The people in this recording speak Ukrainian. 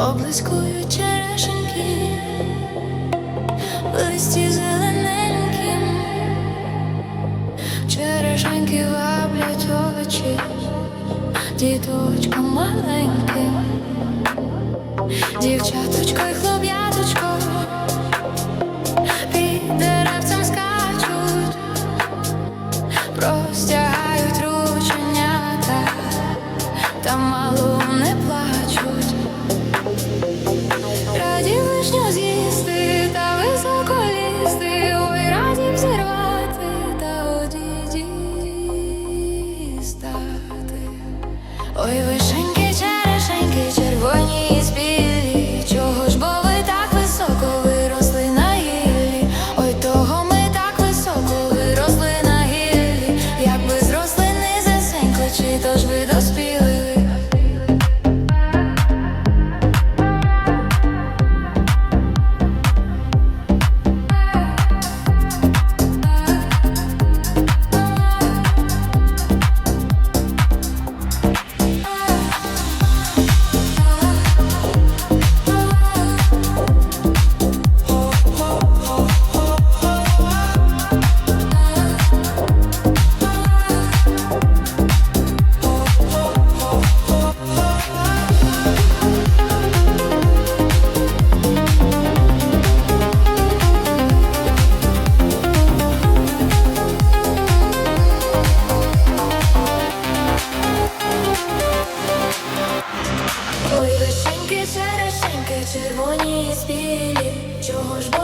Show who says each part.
Speaker 1: поблискують черешеньки, листі зелененьким, черешеньки ваблять очі, діточкам маленьким, дівчаточко й хлоп'яточко, під деревцем скачуть, простягають рученята, та мало не плачуть. Ой, вишеньки, черешеньки, червоні і спілі, чого ж бо